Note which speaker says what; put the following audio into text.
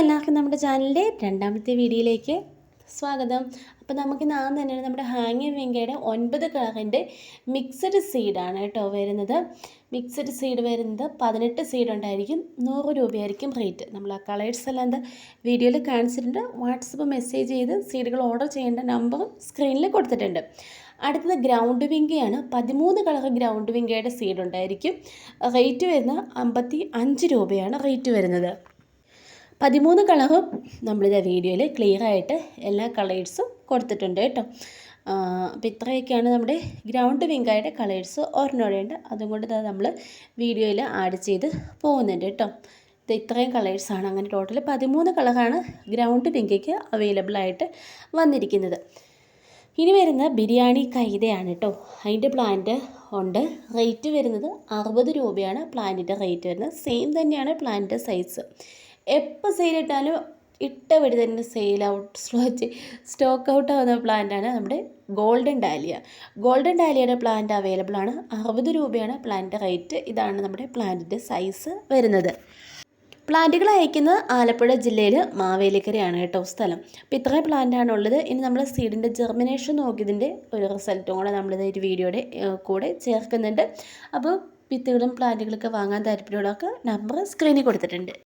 Speaker 1: എല്ലാവർക്കും നമ്മുടെ ചാനലിന്റെ രണ്ടാമത്തെ വീഡിയോയിലേക്ക് സ്വാഗതം. അപ്പോൾ നമുക്ക് നാം തന്നെയാണ് നമ്മുടെ ഹാങ്ങിങ് വെങ്കയുടെ ഒൻപത് കളറിന്റെ മിക്സഡ് സീഡാണ് കേട്ടോ വരുന്നത്. മിക്സഡ് സീഡ് വരുന്നത് പതിനെട്ട് സീഡ് ഉണ്ടായിരിക്കും. നൂറ് രൂപയായിരിക്കും റേറ്റ് നമ്മൾ ആ കളേഴ്സ് എല്ലാം എന്താ വീഡിയോയിൽ കാണിച്ചിട്ടുണ്ട്. വാട്സപ്പ് മെസ്സേജ് ചെയ്ത് സീഡുകൾ ഓർഡർ ചെയ്യേണ്ട നമ്പറും സ്ക്രീനിൽ കൊടുത്തിട്ടുണ്ട്. അടുത്തത് ഗ്രൗണ്ട് വിങ്കയാണ്. പതിമൂന്ന് കളർ ഗ്രൗണ്ട് വിങ്കയുടെ സീഡ് ഉണ്ടായിരിക്കും. റേറ്റ് വരുന്നത് അമ്പത്തി രൂപയാണ് റേറ്റ് വരുന്നത്. പതിമൂന്ന് കളറും നമ്മളിത് വീഡിയോയിൽ ക്ലിയർ ആയിട്ട് എല്ലാ കളേഴ്സും കൊടുത്തിട്ടുണ്ട് കേട്ടോ. അപ്പോൾ ഇത്രയൊക്കെയാണ് നമ്മുടെ ഗ്രൗണ്ട് വിങ്കായുടെ കളേഴ്സ് ഓർമ്മയുണ്ട് അതും കൊണ്ട് നമ്മൾ വീഡിയോയിൽ ആഡ് ചെയ്ത് പോകുന്നുണ്ട് കേട്ടോ. ഇത് ഇത്രയും കളേഴ്സാണ്. അങ്ങനെ ടോട്ടൽ പതിമൂന്ന് കളറാണ് ഗ്രൗണ്ട് വിങ്കയ്ക്ക് അവൈലബിൾ ആയിട്ട് വന്നിരിക്കുന്നത്. ഇനി വരുന്ന ബിരിയാണി കൈതയാണ് കേട്ടോ. അതിന്റെ പ്ലാന്റ് ഉണ്ട്. റേറ്റ് വരുന്നത് അറുപത് രൂപയാണ് പ്ലാന്റിന്റെ റേറ്റ് വരുന്നത്. സെയിം തന്നെയാണ് പ്ലാന്റിന്റെ സൈസ്. എപ്പോൾ സെയിലിട്ടാലും ഇട്ട വഴി തന്നെ sale out slow stock out ആവുന്ന പ്ലാന്റാണ് നമ്മുടെ ഗോൾഡൻ ഡാലിയ ഗോൾഡൻ ഡാലിയയുടെ പ്ലാന്റ് അവൈലബിൾ ആണ്. അറുപത് രൂപയാണ് പ്ലാന്റ് റേറ്റ് ഇതാണ് നമ്മുടെ പ്ലാന്റിന്റെ സൈസ് വരുന്നത്. പ്ലാന്റുകൾ അയക്കുന്നത് ആലപ്പുഴ ജില്ലയിൽ മാവേലിക്കരയാണ് കേട്ടോ സ്ഥലം. അപ്പോൾ ഇത്രയും പ്ലാന്റാണ് ഉള്ളത് ഇനി നമ്മൾ സീഡിന്റെ ജെർമിനേഷൻ നോക്കിയതിന്റെ ഒരു റിസൾട്ടും കൂടെ നമ്മളിത് ഒരു വീഡിയോയുടെ കൂടെ ചേർക്കുന്നുണ്ട്. അപ്പോൾ വിത്തുകളും പ്ലാന്റുകളൊക്കെ വാങ്ങാൻ താല്പര്യമുള്ളവർക്ക് നമ്പർ സ്ക്രീനിൽ കൊടുത്തിട്ടുണ്ട്.